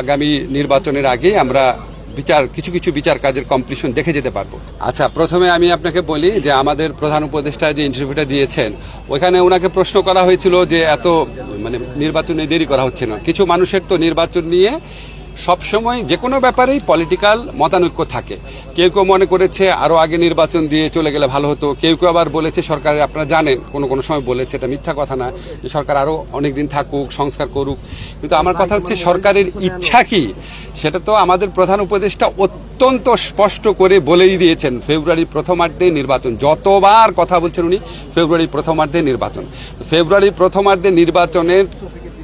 আগামী নির্বাচনের আগে আমরা বিচার, কিছু কিছু বিচার কাজের কমপ্লিশন দেখে যেতে পারব। আচ্ছা প্রথমে আমি আপনাকে বলি যে আমাদের প্রধান উপদেষ্টা যে ইন্টারভিউটা দিয়েছেন ওইখানে ওনাকে প্রশ্ন করা হয়েছিল যে এত মানে নির্বাচনে দেরি করা হচ্ছে না। কিছু মানুষের তো নির্বাচন নিয়ে সবসময় যে কোনো ব্যাপারেই পলিটিক্যাল মতানৈক্য থাকে। কেউ কেউ মনে করেছে আরও আগে নির্বাচন দিয়ে চলে গেলে ভালো হতো, কেউ কেউ আবার বলেছে সরকার আপনারা জানেন, কোনো কোনো সময় বলেছে, এটা মিথ্যা কথা না, যে সরকার আরও অনেক দিন থাকুক, সংস্কার করুক। কিন্তু আমার কথা হচ্ছে সরকারের ইচ্ছা কি? সেটা তো আমাদের প্রধান উপদেষ্টা অত্যন্ত স্পষ্ট করে বলেই দিয়েছেন, ফেব্রুয়ারি প্রথমার্ধে নির্বাচন, যতবার কথা বলছেন উনি, ফেব্রুয়ারি প্রথমার্ধে নির্বাচন। ফেব্রুয়ারি প্রথমার্ধে নির্বাচনের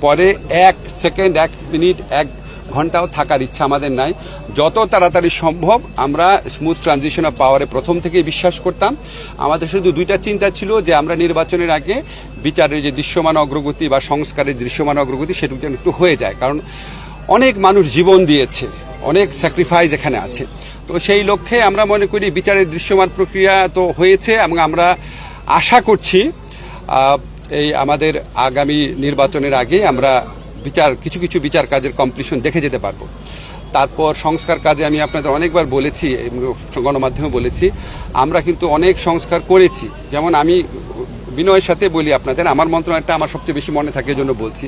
পরে এক সেকেন্ড, এক মিনিট, এক ঘন্টাও থাকার ইচ্ছা আমাদের নাই। যত তাড়াতাড়ি সম্ভব আমরা স্মুথ ট্রানজিশন অফ পাওয়ারে প্রথম থেকেই বিশ্বাস করতাম। আমাদের শুধু দুইটা চিন্তা ছিল যে আমরা নির্বাচনের আগে বিচারের যে দৃশ্যমান অগ্রগতি বা সংস্কারের দৃশ্যমান অগ্রগতি সেটুকু যেন একটু হয়ে যায়। কারণ অনেক মানুষ জীবন দিয়েছে, অনেক স্যাক্রিফাইস এখানে আছে। তো সেই লক্ষ্যে আমরা মনে করি বিচারের দৃশ্যমান প্রক্রিয়া তো হয়েছে এবং আমরা আশা করছি এই আমাদের আগামী নির্বাচনের আগে আমরা বিচার, কিছু কিছু বিচার কাজের কমপ্লিশন দেখে যেতে পারব। তারপর সংস্কার কাজে আমি আপনাদের অনেকবার বলেছি গণমাধ্যমে বলেছি, আমরা কিন্তু অনেক সংস্কার করেছি। যেমন আমি বিনয়ের সাথে বলি আপনাদের, আমার মন্ত্রণালয়টা আমার সবচেয়ে বেশি মনে থাকে জন্য বলছি।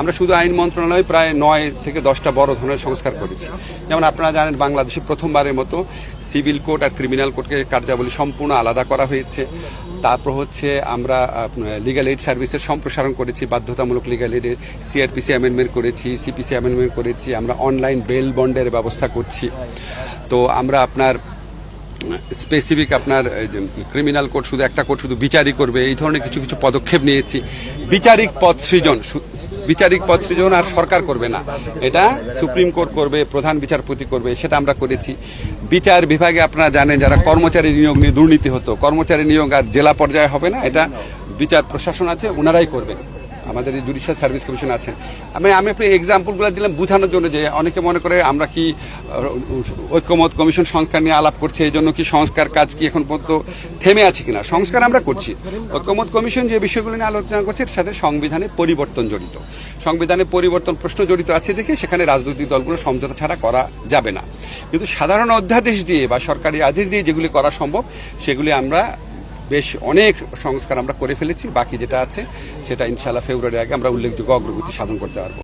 আমরা শুধু আইন মন্ত্রণালয় প্রায় নয় থেকে দশটা বড় ধরনের সংস্কার করেছি। যেমন আপনারা জানেন, বাংলাদেশে প্রথমবারের মতো সিভিল কোর্ট আর ক্রিমিনাল কোর্টকে কার্যাবলী সম্পূর্ণ আলাদা করা হয়েছে। তারপর হচ্ছে আমরা লিগাল এইড সার্ভিসের সম্প্রসারণ করেছি, বাধ্যতামূলক লিগাল এইডের সিআরপিসি অ্যামেন্ডমেন্ট করেছি সিপিসি অ্যামেন্ডমেন্ট করেছি, আমরা অনলাইন বেল বন্ডের ব্যবস্থা করছি। তো আমরা আপনার স্পেসিফিক আপনার ক্রিমিনাল কোর্ট শুধু একটা কোর্ট শুধু বিচারই করবে, এই ধরনের কিছু কিছু পদক্ষেপ নিয়েছি। বিচারিক পথ সৃজন বিচারিক পদ সৃজন আর সরকার করবে না। এটা সুপ্রিম কোর্ট করবে, প্রধান বিচারপতি করবে, সেটা আমরা করেছি। বিচার বিভাগে আপনারা জানেন যারা কর্মচারী নিয়োগ নিয়ে দুর্নীতি হতো, কর্মচারী নিয়োগ আর জেলা পর্যায়ে হবে না, এটা বিচার প্রশাসন আছে, ওনারাই করবেন। আমাদের এই জুডিশিয়াল সার্ভিস কমিশন আছেন। আমি আমি আপনি এক্সাম্পলগুলো দিলাম বোঝানোর জন্য যে অনেকে মনে করে আমরা কি ঐক্যমত কমিশন সংস্কার নিয়ে আলাপ করছে, এই জন্য কি সংস্কার কাজ কি এখন পর্যন্ত থেমে আছে কিনা? সংস্কার আমরা করছি। ঐক্যমত কমিশন যে বিষয়গুলো নিয়ে আলোচনা করছে, এর সাথে সংবিধানে পরিবর্তন জড়িত। সংবিধানে পরিবর্তন প্রশ্ন জড়িত আছে দেখে সেখানে রাজনৈতিক দলগুলো সমঝোতা ছাড়া করা যাবে না। কিন্তু সাধারণ অধ্যাদেশ দিয়ে বা সরকারি আদেশ দিয়ে যেগুলি করা সম্ভব, সেগুলি আমরা বেশ অনেক সংস্কার আমরা করে ফেলেছি, বাকি যেটা আছে সেটা ইনশাল্লাহ ফেব্রুয়ারি আগে আমরা উল্লেখযোগ্য অগ্রগতি সাধন করতে পারব।